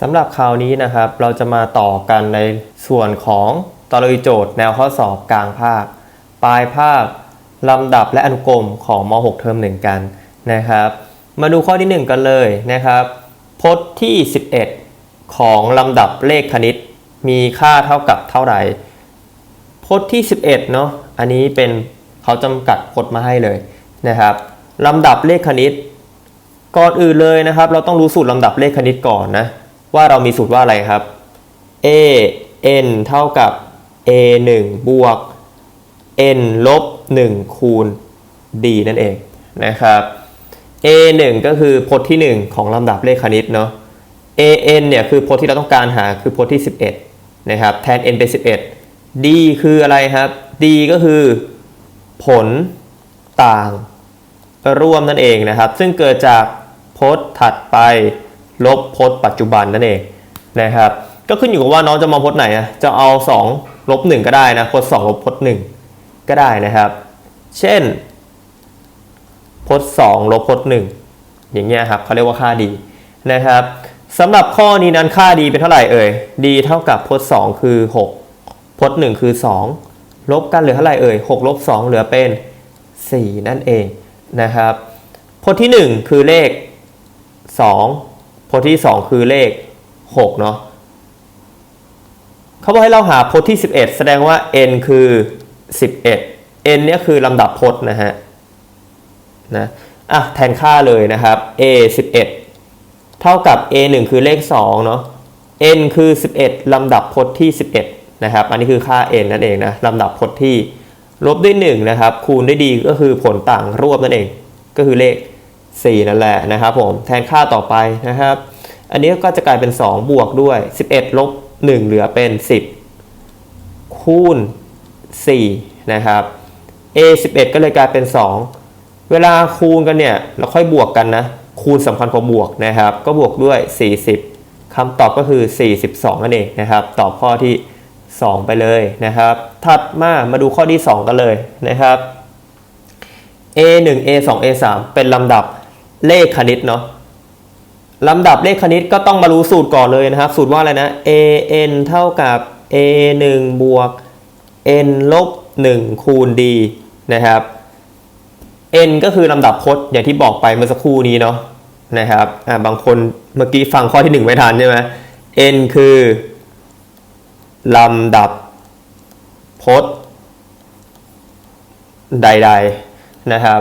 สำหรับคราวนี้นะครับเราจะมาต่อกันในส่วนของตอรีโจทย์แนวข้อสอบกลางภาค ปลายภาคลำดับและอนุกรมของม .6 เทอมหนึ่งกันนะครับ มาดูข้อที่ 1 กันเลยนะครับพจน์ที่ 11 ของลำดับเลขคณิต มีค่าเท่ากับเท่าไหร่พจน์ที่ 11เนาะอันนี้เป็นเขาจำกัดพจน์มาให้เลยนะครับลำดับเลขคณิต ก่อนอื่นเลยนะครับ เราต้องรู้สูตรลำดับเลขคณิตก่อนนะ ว่าเรามีสูตรว่าอะไรครับ a n เท่ากับ a 1บวก n ลบ 1 คูณ d นั่นเองนะครับ a 1ก็คือพจน์ที่ 1 ของลำดับเลขคณิตเนาะ a n เนี่ยคือพจน์ที่เราต้องการหาคือพจน์ที่ 11 นะครับ แทน n เป็น 11 d คืออะไรครับ d ก็คือผลต่างร่วมนั่นเองนะครับ ซึ่งเกิดจากพจน์ถัดไป ลบพจน์ปัจจุบันนั่นเองนะครับ ก็ขึ้นอยู่กับว่าน้องจะมองพจน์ไหนอะจะเอา 2 ลบ 1 ก็ได้นะพจน์2ลบพจน์1ก็ได้นะครับ เช่น พจน์2ลบพจน์1อย่างเงี้ยครับเขาเรียกว่าค่าดีนะครับสำหรับข้อนี้นั้นค่าดีเป็นเท่าไหร่เอ่ยดีเท่ากับพจน์2คือ 6 พจน์1คือ 2 ลบกันเหลือเท่าไหร่เอ่ย6ลบ2เหลือเป็น 4 นั่นเองนะครับพจน์ที่ 1 คือเลข 2 พจน์ที่ 2 คือเลข6เนาะเขาบอกให้เราหาพจน์ที่ 11 แสดงว่า n คือ 11 n เนี่ยคือลำดับพจน์นะฮะนะอะแทนค่าเลยนะครับ a 11 เท่ากับ a 1คือเลข2เนาะ n คือ 11 ลำดับพจน์ที่ 11 นะครับ อันนี้คือค่า n นั่นเองนะลำดับพจน์ที่ลบด้วย1นะครับคูณด้วยดีก็คือผลต่างรวบนั่นเอง ก็คือเลข 4 นั่นแหละนะครับผมแทนค่าต่อไปนะครับ อันนี้ก็จะกลายเป็น 2 บวกด้วย 11ลบ1เหลือเป็น 10 คูณ 4 นะครับ a 11 ก็เลยกลายเป็น 2 เวลาคูณกันเนี่ยเราค่อยบวกกันนะ คูณสำคัญกว่าบวกนะครับ ก็บวกด้วย 40คำตอบก็คือ 42 นั่นเองนะครับ ตอบข้อที่ 2 ไปเลยนะครับ ถัดมามาดูข้อที่ 2 กันเลยนะครับ a 1 a 2 a 3 เป็นลำดับ เลขคณิตเนาะลำดับเลขคณิตก็ต้องมารู้สูตรก่อนเลยนะครับ สูตรว่าอะไรนะ a n เท่ากับ a 1บวก n ลบ1คูณ d นะครับ n ก็คือลำดับพจน์อย่างที่บอกไปเมื่อสักครู่นี้เนาะนะครับอ่าบางคนเมื่อกี้ฟังข้อที่ 1 ไม่ทันใช่ไหม n คือลำดับพจน์ใด ๆ นะครับ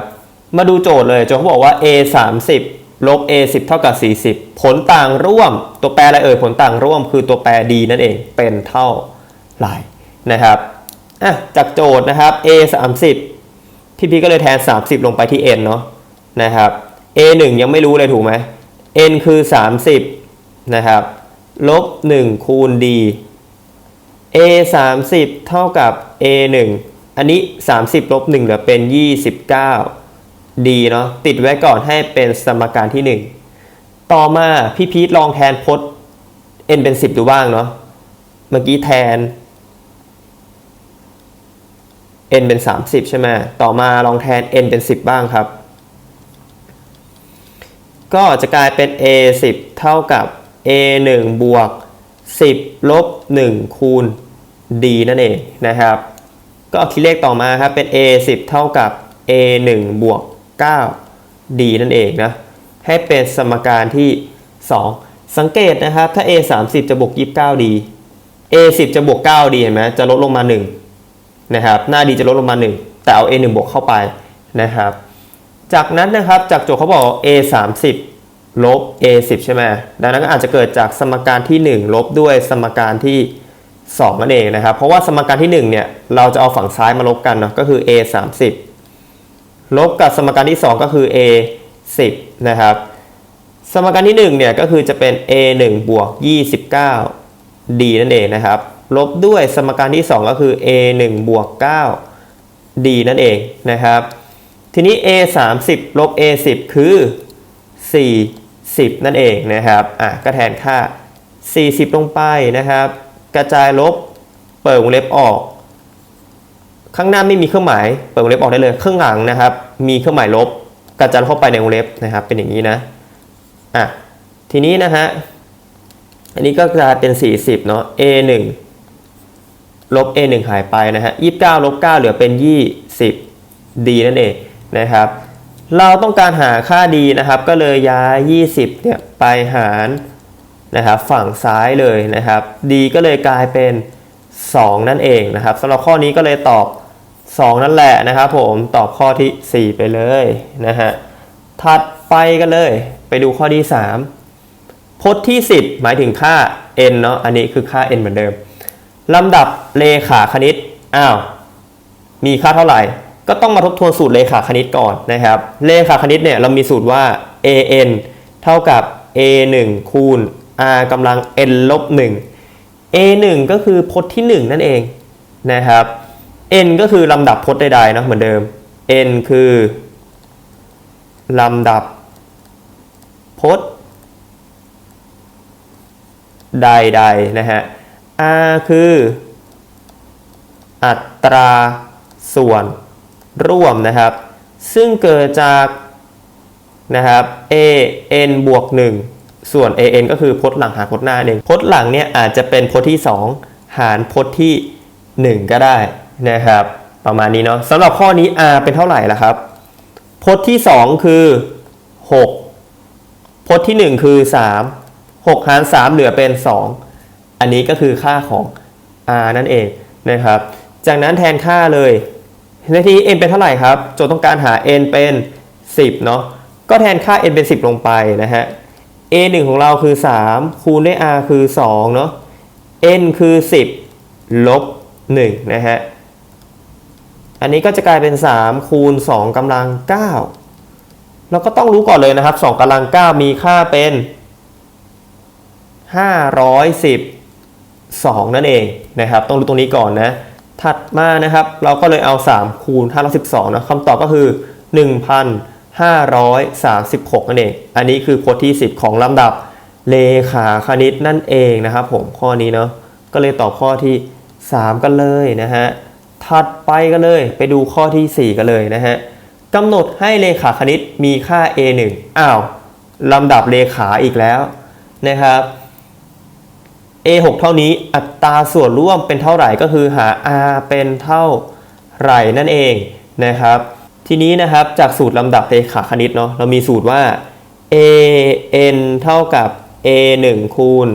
มาดูโจทย์เลยโจทย์เขาบอกว่า a 3 0ลบ a 10เท่ากับ 40 ผลต่างร่วม ตัวแปรอะไรเอ่ยผลต่างร่วมคือตัวแปร d นั่นเองเป็นเท่าไหร่นะครับอะจากโจทย์นะครับ a 30พี่พีก็เลยแทน 30 ลงไปที่ n เนาะนะครับ a 1ยังไม่รู้เลยถูกไหม n คือ 30นะครับลบ 1 คูณ d a 30เท่ากับ a 1อันนี้ 30ลบ1เหลือเป็น 29 d เนาะติดไว้ก่อนให้เป็นสมการที่ 1 ต่อมาพี่พีทลองแทนพจน์ n เป็น 10 ดูบ้างเนาะเมื่อกี้แทน n เป็น 30 ใช่ไหมต่อมาลองแทน n เป็น 10 บ้างครับ ก็จะกลายเป็น a 10 เท่ากับ a 1บวก 10 ลบ 1 คูณ d นั่นเองนะครับ ก็คิดเลขต่อมาครับเป็น a 10 เท่ากับ a 1บวก 9 d นั่นเองนะ ให้เป็นสมการที่ 2 สังเกตนะครับ ถ้า a 30 จะบวก 29 d a 10จะบวก 9 d เห็นไหมจะลดลงมา 1 นะครับ หน้า d จะลดลงมา 1 แต่เอา a 1บวกเข้าไปนะครับ จากนั้นนะครับ จากโจทย์เขาบอก a 30ลบ a 10ใช่ไหมดังนั้นก็อาจจะเกิดจากสมการที่ 1 ลบด้วยสมการที่2นั่นเองนะครับ เพราะว่าสมการที่1เนี่ย เราจะเอาฝั่งซ้ายมาลบกันเนาะ ก็คือ a 30 ลบกับสมการที่ 2 ก็คือ a 10 นะครับ สมการที่1เนี่ยก็คือจะเป็น a 1บวก29 d นั่นเองนะครับ ลบด้วยสมการที่ 2 ก็คือ a 1บวก9 d นั่นเองนะครับ ทีนี้ a 30ลบ a 10 คือ 40 นั่นเองนะครับ อะก็แทนค่า 40 ลงไปนะครับ กระจายลบเปิดวงเล็บออก ข้างหน้าไม่มีเครื่องหมายเปิดวงเล็บออกได้เลยข้างหลังนะครับ มีเครื่องหมายลบกระจายเข้าไปในวงเล็บนะครับ เป็นอย่างนี้นะอะทีนี้นะฮะอันนี้ก็กลายเป็น 40 เนาะ a 1ลบ a 1หายไปนะฮะ29ลบ9เหลือเป็น 20 d นั่นเองนะครับ เราต้องการหาค่า d นะครับ ก็เลยย้าย 20 เนี่ยไปหารนะครับฝั่งซ้ายเลยนะครับ d ก็เลยกลายเป็น 2 นั่นเองนะครับสำหรับข้อนี้ก็เลยตอบ 2 นั่นแหละนะครับผมตอบข้อที่ 4 ไปเลยนะฮะถัดไปกันเลย ไปดูข้อที่ 3 พจน์ที่ 10 หมายถึงค่า n เนาะอันนี้คือค่า n เหมือนเดิมลำดับเลขาคณิตอ้าวมีค่าเท่าไหร่ ก็ต้องมาทบทวนสูตรเลขาคณิตก่อนนะครับ เลขาคณิตเนี่ยเรามีสูตรว่า an เท่ากับ a 1คูณ r กำลัง n ลบ1 a 1ก็คือพจน์ที่ 1 นั่นเองนะครับ n ก็คือลำดับพจน์ใดๆเนะเหมือนเดิม n คือลำดับพจน์ใดๆนะฮะ r คือ อัตราส่วนร่วมนะครับ ซึ่งเกิดจากนะครับ a n บวก 1 ส่วน a n ก็คือพจน์หลังหารพจน์หน้าเองพจน์หลังเนี่ยอาจจะเป็นพจน์ที่ 2 หารพจน์ที่ 1 ก็ได้ นะครับ ประมาณนี้เนาะสำหรับข้อนี้ r เป็นเท่าไหร่ล่ะครับพจน์ที่ 2 คือ 6พจน์ที่ 1 คือ 3 6 หาร 3 เหลือเป็น 2 อันนี้ก็คือค่าของ r นั่นเองนะครับ จากนั้นแทนค่าเลยในที่ n เป็นเท่าไหร่ครับ โจทย์ต้องการหา n เป็น 10 เนาะก็แทนค่า n เป็น 10 ลงไปนะฮะ a 1ของเราคือ 3 คูณด้วย r คือ 2 เนาะ n คือ 10 ลบ 1 นะฮะ อันนี้ก็จะกลายเป็น 3 คูณ 2กำลัง 9 เราก็ต้องรู้ก่อนเลยนะครับ 2กำลัง 9 มีค่าเป็น 512 นั่นเองนะครับ ต้องรู้ตรงนี้ก่อนนะ ถัดมานะครับ เราก็เลยเอา 3 คูณ 512 นะคำตอบก็คือ 1,536 นั่นเอง อันนี้คือพจน์ที่ 10 ของลำดับเลขาคณิตนั่นเองนะครับผมข้อนี้เนาะก็เลยตอบข้อที่ 3 กันเลยนะฮะ ถัดไปกันเลย ไปดูข้อที่ 4 กันเลยนะฮะกำหนดให้เลขาคณิตมีค่า a 1 อ้าวลำดับเลขาอีกแล้วนะครับ a 6 เท่านี้อัตราส่วนร่วมเป็นเท่าไหร่ก็คือหา r เป็นเท่าไหร่นั่นเองนะครับ ทีนี้นะครับจากสูตรลำดับเลขาคณิตเนาะเรามีสูตรว่า a n เท่ากับ a 1คูณ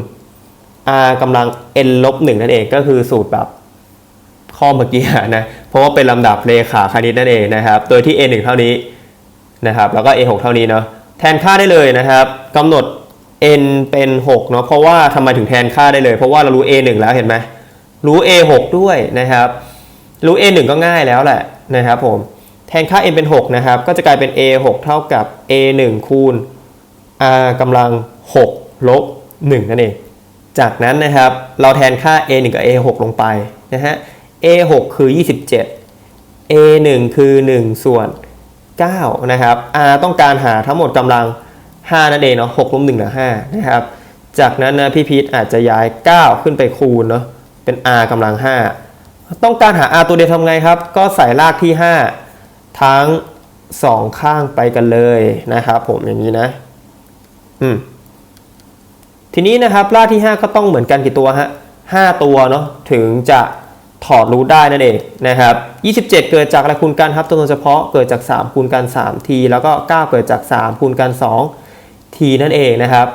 r กำลัง n ลบ1นั่นเองก็คือสูตรแบบ ข้อเมื่อกี้นะเพราะว่าเป็นลำดับเลขาคณิตนั่นเองนะครับ โดยที่ a 1เท่านี้นะครับแล้วก็ a 6เท่านี้เนาะแทนค่าได้เลยนะครับกำหนด n เป็น6เนาะเพราะว่าทำไมถึงแทนค่าได้เลย เพราะว่าเรารู้ a 1แล้วเห็นไหมรู้ a 6ด้วยนะครับรู้ a 1ก็ง่ายแล้วแหละนะครับผมแทนค่า n เป็น 6 นะครับ ก็จะกลายเป็น a 6 เท่ากับ a 1คูณ r กำลัง 6 ลบ 1 นั่นเอง จากนั้นนะครับ เราแทนค่า a 1กับ a 6 ลงไปนะฮะ a 6คือ 27 a 1คือ 1 ส่วน 9 นะครับ r ต้องการหาทั้งหมดกำลัง 5 นั่นเองเนาะ6ลบ1เหลือ5นะครับ จากนั้นนะพี่พีทอาจจะย้าย 9 ขึ้นไปคูณเนาะเป็น r กำลัง 5 ต้องการหา r ตัวเดียวทำไงครับ ก็ใส่รากที่ 5 ทั้ง 2 ข้างไปกันเลยนะครับผมอย่างนี้นะ อืมทีนี้นะครับรากที่ 5 ก็ต้องเหมือนกันกี่ตัวฮะ5ตัวเนาะถึงจะ ถอดรูทได้นั่นเองนะครับ 27 เกิดจากอะไรคูณกันครับจำนวนเฉพาะเกิดจาก 3 คูณกัน 3 ที แล้วก็ 9 เกิดจาก 3 คูณกัน 2 ทีนั่นเองนะครับ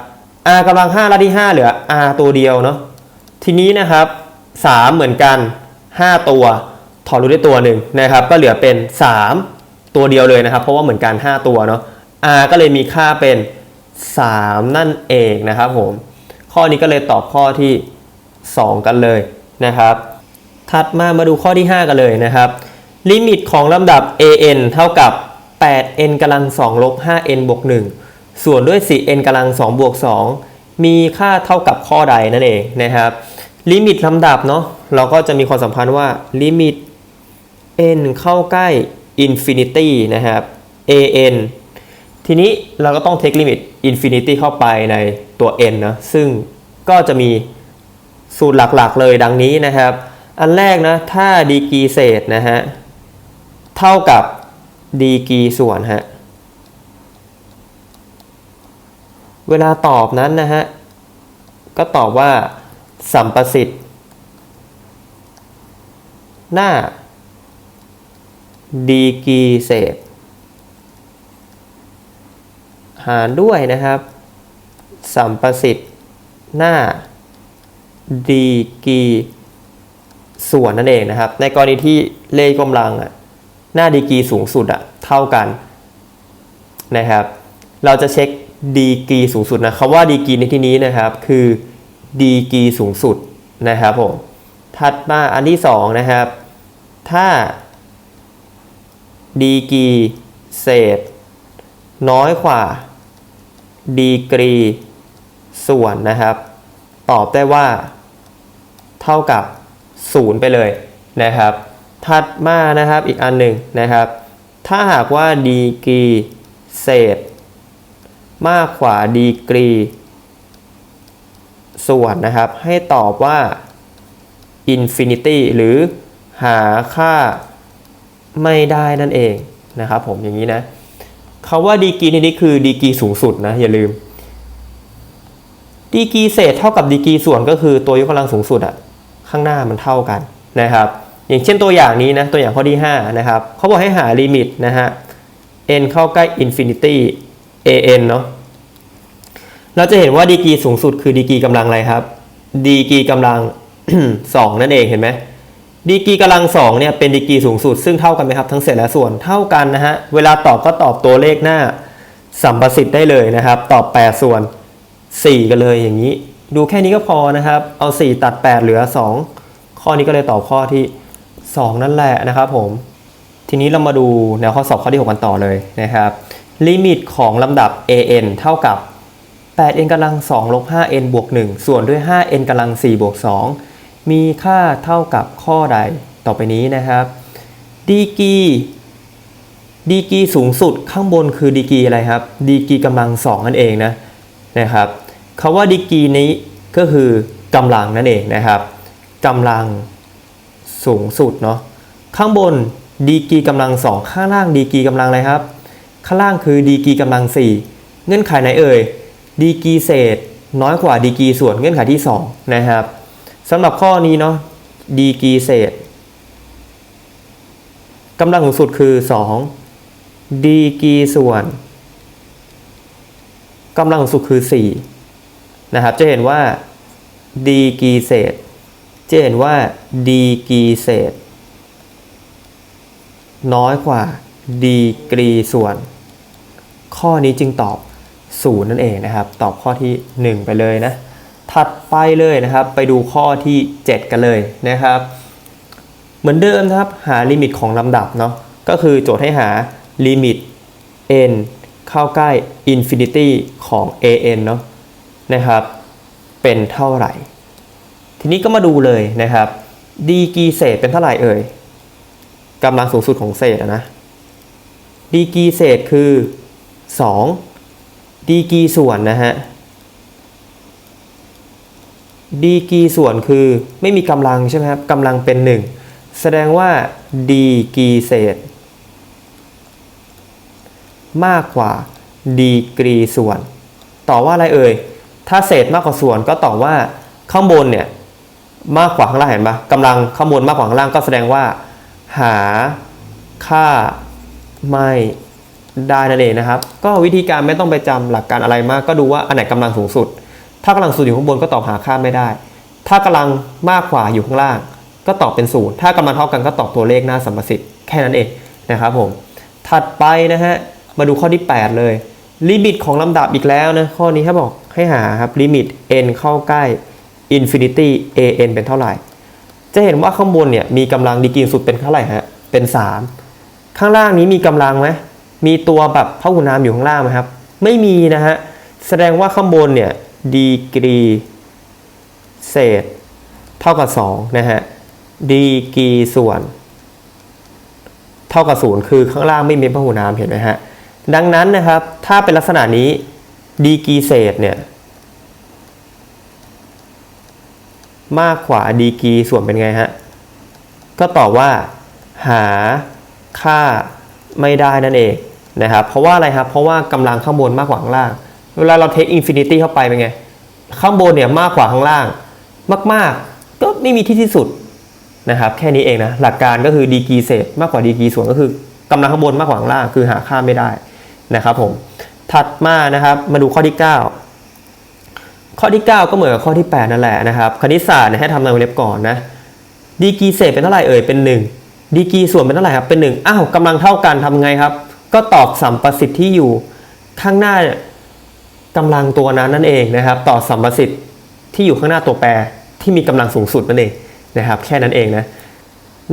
r กำลัง5รากที่ 5 เหลือ r ตัวเดียวเนาะ ทีนี้นะครับ 3 เหมือนกัน 5 ตัว ถอดรูทได้ตัวหนึ่งนะครับ ก็เหลือเป็น 3 ตัวเดียวเลยนะครับ เพราะว่าเหมือนกัน 5 ตัวเนาะ r ก็เลยมีค่าเป็น 3 นั่นเองนะครับผม ข้อนี้ก็เลยตอบข้อที่ 2 กันเลยนะครับ ถัดมามาดูข้อที่ 5 กันเลยนะครับ ลิมิตของลำดับ an เท่ากับ 8n กำลัง2ลบ 5n บวก1ส่วนด้วย 4n กำลัง2บวก2มีค่าเท่ากับข้อใดนั่นเองนะครับ ลิมิตลำดับเนาะเราก็จะมีความสัมพันธ์ว่าลิมิต n เข้าใกล้ infinity นะครับ an ทีนี้เราก็ต้องเทคลิมิต infinity เข้าไปในตัว n นะซึ่งก็จะมีสูตรหลักๆเลยดังนี้นะครับ อันแรกนะถ้าดีกีเศษนะฮะเท่ากับดีกีส่วนฮะเวลาตอบนั้นนะฮะก็ตอบว่าสัมประสิทธิ์ หน้า ดีกีเศษ หารด้วยนะครับ สัมประสิทธิ์ หน้า ดีกี ส่วนนั่นเองนะครับ ในกรณีที่เลขกำลังหน้าดีกรีสูงสุดอะเท่ากันนะครับ เราจะเช็คดีกรีสูงสุดนะคำว่าดีกรีในที่นี้นะครับ คือดีกรีสูงสุดนะครับผมถัดมาอันที่สองนะครับ ถ้าดีกรีเศษ น้อยกว่าดีกรีส่วนนะครับ ตอบได้ว่า เท่ากับ 0 ไปเลยนะครับ ถัดมานะครับอีกอันหนึ่งนะครับ ถ้าหากว่าดีกรีเศษ มากกว่าดีกรี ส่วนนะครับ ให้ตอบว่า infinity หรือหาค่าไม่ได้นั่นเองนะครับผมอย่างนี้นะคาว่าดีกรีในนี้คือดีกรีสูงสุดนะอย่าลืม ดีกรีเศษเท่ากับดีกรีส่วนก็คือตัวยกกำลังสูงสุดอะ ข้างหน้ามันเท่ากันนะครับอย่างเช่นตัวอย่างนี้นะตัวอย่างข้อที่5นะครับเขาบอกให้หาลิมิตนะฮะ n เข้าใกล้ infinity an เนาะเราจะเห็นว่าดีกรีสูงสุดคือดีกรีกำลังอะไรครับ ดีกรีกำลัง 2 นั่นเองเห็นไหมดีกรีกำลัง2เนี่ยเป็นดีกรีสูงสุด ซึ่งเท่ากันไหมครับทั้งเศษและส่วนเท่ากันนะฮะเวลาตอบก็ตอบตัวเลขหน้าสัมประสิทธิ์ได้เลยนะครับ ตอบ 8 ส่วน 4 กันเลยอย่างนี้ ดูแค่นี้ก็พอนะครับ เอา 4 ตัด 8 เหลือ 2 ข้อนี้ก็เลยตอบข้อที่ 2 นั่นแหละนะครับผม ทีนี้เรามาดูแนวข้อสอบข้อที่ 6 กันต่อเลยนะครับ ลิมิตของลำดับ an เท่ากับ 8n กำลัง2ลบ 5n บวก 1 ส่วนด้วย 5n กำลัง4บวก 2 มีค่าเท่ากับข้อใดต่อไปนี้นะครับ ดีกีดีกีสูงสุดข้างบนคือดีกีอะไรครับ ดีกีกำลัง 2 นั่นเองนะนะครับ คาว่าดีกีนี้ก็คือกำลังนั่นเองนะครับกำลังสูงสุดเนาะข้างบนดีกีกำลังสองข้างล่างดีกีกำลังอะไรครับ ข้างล่างคือดีกีกำลัง4เงื่อนไขไหนเอ่ยดีกีเศษน้อยกว่าดีกีส่วนเงื่อนไขที่2นะครับสำหรับข้อนี้เนาะดีกีเศษกำลังสูงสุดคือ 2 ดีกีส่วนกำลังสูงสุดคือ 4 นะครับ จะเห็นว่าดีกรีเศษ จะเห็นว่าดีกรีเศษ น้อยกว่าดีกรีส่วน ข้อนี้จึงตอบ0นั่นเองนะครับ ตอบข้อที่ 1 ไปเลยนะ ถัดไปเลยนะครับ ไปดูข้อที่ 7 กันเลยนะครับ เหมือนเดิมนะครับ หาลิมิตของลำดับเนาะ ก็คือโจทย์ให้หาลิมิต n เข้าใกล้ infinity ของ an เนาะ นะครับ เป็นเท่าไหร่ ทีนี้ก็มาดูเลยนะครับดีกรีเศษเป็นเท่าไหร่เอ่ยกำลังสูงสุดของเศษนะดีกรีเศษคือ 2 ดีกรีส่วนนะฮะดีกรีส่วนคือไม่มีกำลังใช่ไหมครับกำลังเป็น 1 แสดงว่าดีกรีเศษ มากกว่าดีกรีส่วน ต่อว่าอะไรเอ่ย ถ้าเศษมากกว่าส่วนก็ตอบว่าข้างบนเนี่ยมากกว่าข้างล่างเห็นปะกำลังข้างบนมากกว่าข้างล่างก็แสดงว่า หาค่าไม่ได้นั่นเองนะครับ ก็วิธีการไม่ต้องไปจำหลักการอะไรมาก ก็ดูว่าอันไหนกำลังสูงสุด ถ้ากำลังสูงอยู่ข้างบนก็ตอบหาค่าไม่ได้ ถ้ากำลังมากกว่าอยู่ข้างล่าง ก็ตอบเป็นศูนย์ถ้ากำลังเท่ากันก็ตอบตัวเลขหน้าสัมประสิทธิ์แค่นั้นเองนะครับผมถัดไปนะฮะมาดูข้อที่ 8 เลยลิมิตของลำดับอีกแล้วนะข้อนี้ถ้าบอก ให้หาครับลิมิต n เข้าใกล้ infinity an เป็นเท่าไหร่ จะเห็นว่าข้างบนเนี่ยมีกำลังดีกรีสุดเป็นเท่าไหร่ฮะ เป็น 3 ข้างล่างนี้มีกำลังไหมมีตัวแบบพหุนามอยู่ข้างล่างไหมครับ ไม่มีนะฮะ แสดงว่าข้างบนเนี่ยดีกรีเศษ เท่ากับ2นะฮะดีกรีส่วน เท่ากับศูนย์คือข้างล่างไม่มีพหุนามเห็นไหมฮะ ดังนั้นนะครับ ถ้าเป็นลักษณะนี้ ดีกรีเศษเนี่ย มากกว่าดีกรีส่วนเป็นไงฮะ ก็ตอบว่า หาค่าไม่ได้นั่นเองนะครับ เพราะว่าอะไรครับ เพราะว่ากำลังข้างบนมากกว่าข้างล่าง เวลาเราเทคอินฟินิตี้เข้าไปเป็นไง ข้างบนเนี่ยมากกว่าข้างล่าง มาก ๆ ก็ไม่มีที่ที่สุดนะครับ แค่นี้เองนะ หลักการก็คือดีกรีเศษมากกว่าดีกรีส่วนก็คือกำลังข้างบนมากกว่าข้างล่าง คือหาค่าไม่ได้นะครับผม ถัดมานะครับมาดูข้อที่ 9 ข้อที่ 9 ก็เหมือนกับข้อที่ 8 นั่นแหละนะครับ คณิตศาสตร์เนี่ยให้ทำในวงเล็บก่อนนะดีกีเศษเป็นเท่าไหร่เอ่ยเป็น 1 ดีกีส่วนเป็นเท่าไหร่ครับเป็น 1 อ้าวกำลังเท่ากันทำไงครับ ก็ตอบสัมประสิทธิ์ที่อยู่ข้างหน้าเนี่ยกำลังตัวนั้นนั่นเองนะครับ ต่อสัมประสิทธิ์ที่อยู่ข้างหน้าตัวแปรที่มีกำลังสูงสุดนั่นเองนะครับ แค่นั้นเองนะ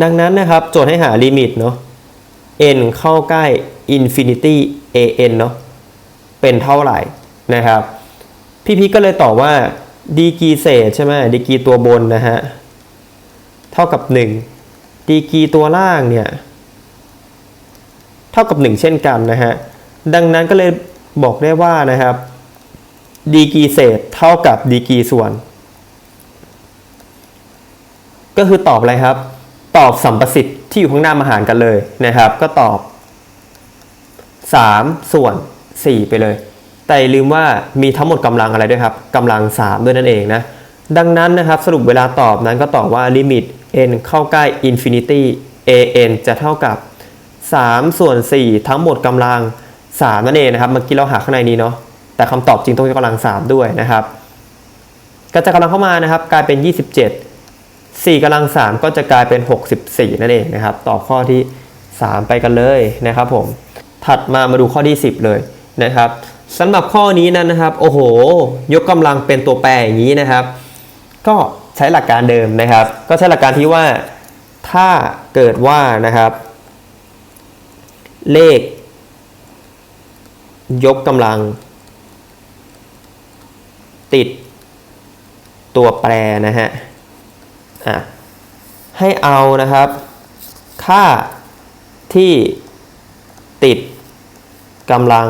ดังนั้นนะครับโจทย์ให้หาลิมิตเนาะ n เข้าใกล้ infinity an เนาะ เป็นเท่าไหร่นะครับ พี่พีก็เลยตอบว่าดีกีเศษใช่ไหมดีกีตัวบนนะฮะเท่ากับ 1 ดีกีตัวล่างเนี่ยเท่ากับ 1 เช่นกันนะฮะดังนั้นก็เลยบอกได้ว่านะครับดีกีเศษเท่ากับดีกีส่วน ก็คือตอบอะไรครับ ตอบสัมประสิทธิ์ที่อยู่ข้างหน้ามาหารกันเลยนะครับ ก็ตอบ 3 ส่วน 4 ไปเลย แต่ลืมว่ามีทั้งหมดกำลังอะไรด้วยครับกำลัง 3 ด้วยนั่นเองนะ ดังนั้นนะครับสรุปเวลาตอบนั้นก็ตอบว่าลิมิต n เข้าใกล้ infinity an จะเท่ากับ 3 ส่วน 4 ทั้งหมดกำลัง 3 นั่นเองนะครับ เมื่อกี้เราหาข้างในนี้เนาะแต่คำตอบจริงต้องยกกำลัง 3 ด้วยนะครับก็จะกำลังเข้ามานะครับ กลายเป็น 27 4กำลัง 3 ก็จะกลายเป็น 64 นั่นเองนะครับ ตอบข้อที่ 3 ไปกันเลยนะครับผมถัดมามาดูข้อที่ 10 เลย นะครับสำหรับข้อนี้นั้นนะครับ โอ้โห ยกกำลังเป็นตัวแปรอย่างนี้นะครับ ก็ใช้หลักการเดิมนะครับ ก็ใช้หลักการที่ว่าถ้าเกิดว่านะครับ เลข ยกกำลัง ติดตัวแปรนะฮะอะให้เอานะครับ ค่าที่ติดกำลัง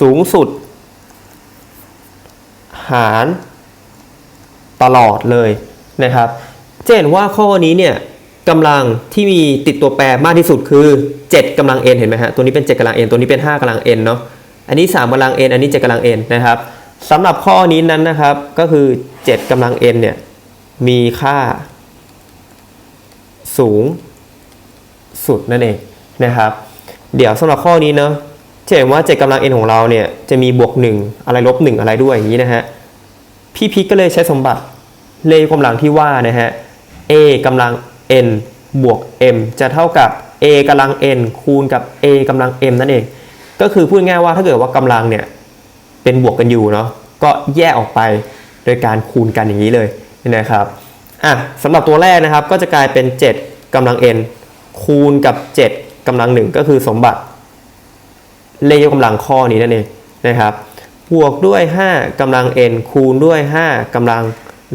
สูงสุด หารตลอดเลยนะครับจะเห็นว่าข้อนี้เนี่ยกำลังที่มีติดตัวแปรมากที่สุดคือ 7กำลัง n เห็นไหมฮะตัวนี้เป็น 7กำลัง n ตัวนี้เป็น 5กำลัง n เนาะอันนี้ 3กำลัง n อันนี้ 7กำลัง n นะครับสำหรับข้อนี้นั้นนะครับก็คือ 7กำลัง n เนี่ยมีค่า สูงสุดนั่นเองนะครับ เดี๋ยวสำหรับข้อนี้เนาะ จะเห็นว่า 7กำลัง n ของเราเนี่ยจะมีบวก 1 อะไรลบ 1 อะไรด้วยอย่างนี้นะฮะพี่พีคก็เลยใช้สมบัติเลขกำลังที่ว่านะฮะ a กำลัง n บวก m จะเท่ากับ a กำลัง n คูณกับ a กำลัง m นั่นเอง ก็คือพูดง่ายว่าถ้าเกิดว่ากำลังเนี่ยเป็นบวกกันอยู่เนาะก็แยกออกไปโดยการคูณกันอย่างนี้เลยนะครับอะสำหรับตัวแรกนะครับก็จะกลายเป็น 7กำลัง n คูณกับ 7กำลัง 1 ก็คือสมบัติ เลขยกกำลังข้อนี้นั่นเองนะครับบวกด้วย 5กำลัง n คูณด้วย 5กำลัง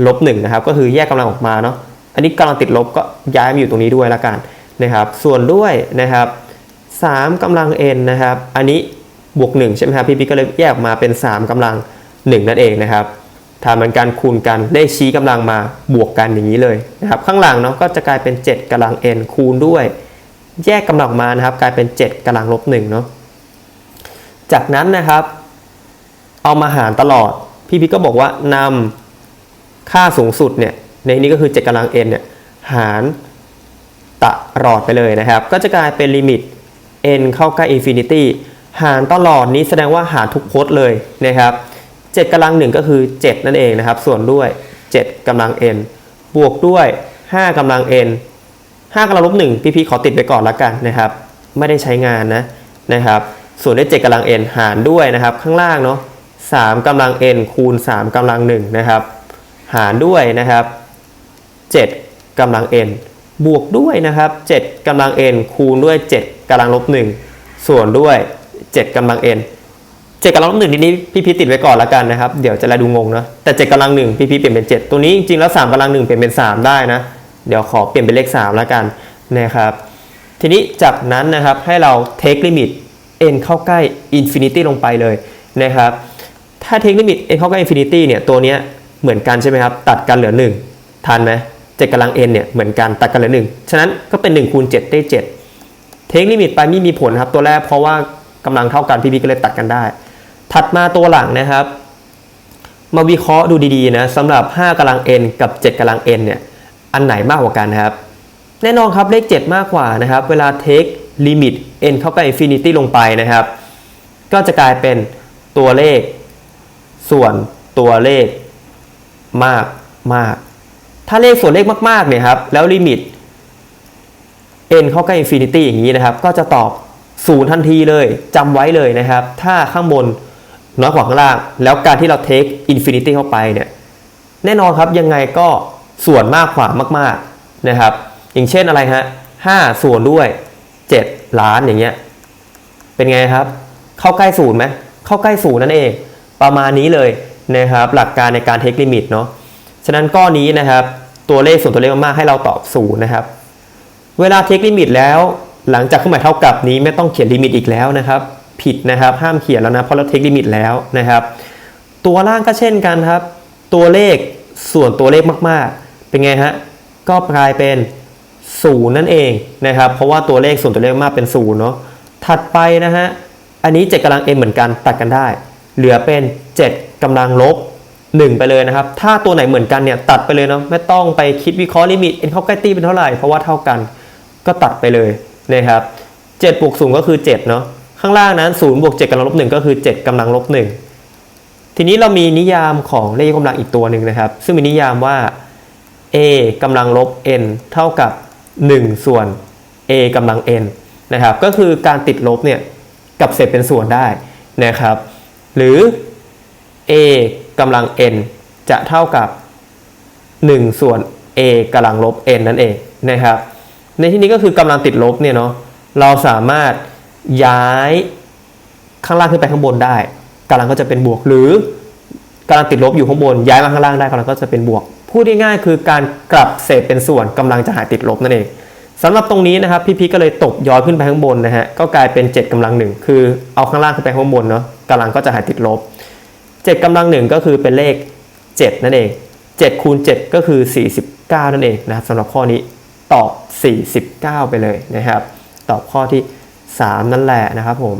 ลบ1นะครับก็คือแยกกำลังออกมาเนาะอันนี้กำลังติดลบก็ย้ายมาอยู่ตรงนี้ด้วยละกันนะครับ ส่วนด้วยนะครับ3กำลัง n นะครับ อันนี้บวก 1 ใช่ไหมครับพี่พี่ก็เลยแยกออกมาเป็น 3กำลัง 1 นั่นเองนะครับทำมันการคูณกันได้ชี้กำลังมาบวกกันอย่างนี้เลยนะครับข้างหลังเนาะก็จะกลายเป็น 7กำลัง n คูณด้วย แยกกำลังมานะครับ กลายเป็น 7กำลังลบ1เนาะ จากนั้นนะครับ เอามาหารตลอด พี่พี่ก็บอกว่านำค่าสูงสุดเนี่ยในนี้ก็คือ7กำลัง n เนี่ยหารตลอดไปเลยนะครับ ก็จะกลายเป็นลิมิต n เข้าใกล้ infinity หารตลอดนี้แสดงว่าหารทุกพจน์เลยนะครับ7กำลังหนึ่งก็คือ 7 นั่นเองนะครับ ส่วนด้วย 7กำลัง n บวกด้วย 5กำลัง n 5กำลังลบ1พี่พีขอติดไว้ก่อนละกันนะครับ ไม่ได้ใช้งานนะนะครับ ส่วนด้วย7กำลัง n หารด้วยนะครับ ข้างล่างเนาะ3กำลัง n คูณ 3กำลัง1นะครับหารด้วยนะครับ 7กำลัง n บวกด้วยนะครับ 7กำลัง n คูณด้วย 7กำลังลบ1ส่วนด้วย 7กำลัง n 7กำลังลบหนึ่งนี้พี่พีชติดไว้ก่อนละกันนะครับ เดี๋ยวจะแลดูงงเนาะแต่7กำลังหนึ่งพี่พีชเปลี่ยนเป็น 7 ตัวนี้จริงๆแล้ว3กำลังหนึ่งเปลี่ยนเป็น 3 ได้นะ เดี๋ยวขอเปลี่ยนเป็นเลข3ละกันนะครับ ทีนี้จากนั้นนะครับให้เรา take limit n เข้าใกล้ infinity ลงไปเลยนะครับ ถ้า take limit n เข้าใกล้ infinity เนี่ยตัวเนี้ยเหมือนกันใช่ไหมครับ ตัดกันเหลือ 1 ทันไหม7กำลัง n เนี่ยเหมือนกันตัดกันเหลือ 1 ฉะนั้นก็เป็น1คูณ7ได้7 take limit ไปไม่มีผลครับตัวแรกเพราะว่ากำลังเท่ากันพี่พีก็เลยตัดกันได้ ถัดมาตัวหลังนะครับ มาวิเคราะห์ดูดีๆนะสำหรับ 5กำลัง n กับ 7กำลัง n เนี่ยอันไหนมากกว่ากันครับ แน่นอนครับเลข 7 มากกว่านะครับ เวลาเทค take limit n เข้าใกล้ infinity ลงไปนะครับ ก็จะกลายเป็นตัวเลข ส่วนตัวเลขมากมาก ถ้าเลขส่วนเลขมากๆเนี่ยครับ แล้วลิมิต n เข้าใกล้ infinity อย่างนี้นะครับ ก็จะตอบศูนย์ทันทีเลยจำไว้เลยนะครับ ถ้าข้างบนน้อยกว่าข้างล่าง แล้วการที่เรา take infinity เข้าไปเนี่ย แน่นอนครับยังไงก็ส่วนมากกว่ามาก ๆนะครับ อย่างเช่นอะไรฮะ5ส่วนด้วย 7 ล้านอย่างเงี้ยเป็นไงครับ เข้าใกล้ศูนย์ไหมเข้าใกล้ศูนย์นั่นเอง ประมาณนี้เลยนะครับหลักการในการเทคลิมิตเนาะฉะนั้นก้อนนี้นะครับตัวเลขส่วนตัวเลขมากๆให้เราตอบศูนย์นะครับ เวลาเทคลิมิตแล้ว หลังจากเครื่องหมายเท่ากับนี้ไม่ต้องเขียนลิมิตอีกแล้วนะครับผิดนะครับห้ามเขียนแล้วนะเพราะเราเทคลิมิตแล้วนะครับ ตัวล่างก็เช่นกันครับ ตัวเลขส่วนตัวเลขมากๆ เป็นไงฮะก็กลายเป็น ศูนย์นั่นเองนะครับ เพราะว่าตัวเลขส่วนตัวเลขมากเป็นศูนย์เนาะถัดไปนะฮะ อันนี้ 7กำลัง n เหมือนกันตัดกันได้ เหลือเป็น 7กำลังลบ 1 ไปเลยนะครับ ถ้าตัวไหนเหมือนกันเนี่ยตัดไปเลยเนาะไม่ต้องไปคิดวิเคราะห์ลิมิต n เข้าใกล้ตีเป็นเท่าไหร่เพราะว่าเท่ากันก็ตัดไปเลยนะครับ7บวก0ก็คือ7เนาะข้างล่างนั้น0บวก7กำลังลบ1ก็คือ 7กำลังลบ1ทีนี้เรามีนิยามของเลขกกำลังอีกตัวหนึ่งนะครับ ซึ่งมีนิยามว่า a กำลังลบ n เท่ากับ 1 ส่วน a กำลัง n นะครับ ก็คือการติดลบเนี่ยกับเศษเป็นส่วนได้นะครับ หรือ a กำลัง n จะเท่ากับ 1 ส่วน a กำลังลบ n นั่นเองนะครับ ในที่นี้ก็คือกำลังติดลบเนี่ยเนาะเราสามารถย้ายข้างล่างขึ้นไปข้างบนได้กำลังก็จะเป็นบวกหรือกำลังติดลบอยู่ข้างบนย้ายมาข้างล่างได้กำลังก็จะเป็นบวก พูดง่ายๆคือการกลับเศษเป็นส่วนกำลังจะหายติดลบนั่นเองสำหรับตรงนี้นะครับพี่พีก็เลยตกย้อยขึ้นไปข้างบนนะฮะก็กลายเป็น 7กำลังหนึ่งคือเอาข้างล่างขึ้นไปข้างบนเนาะกำลังก็จะหายติดลบ 7กำลังหนึ่งก็คือเป็นเลข 7 นั่นเอง 7คูณ7 ก็คือ 49 นั่นเองนะครับสำหรับข้อนี้ตอบ 49 ไปเลยนะครับ ตอบข้อที่ 3 นั่นแหละนะครับผม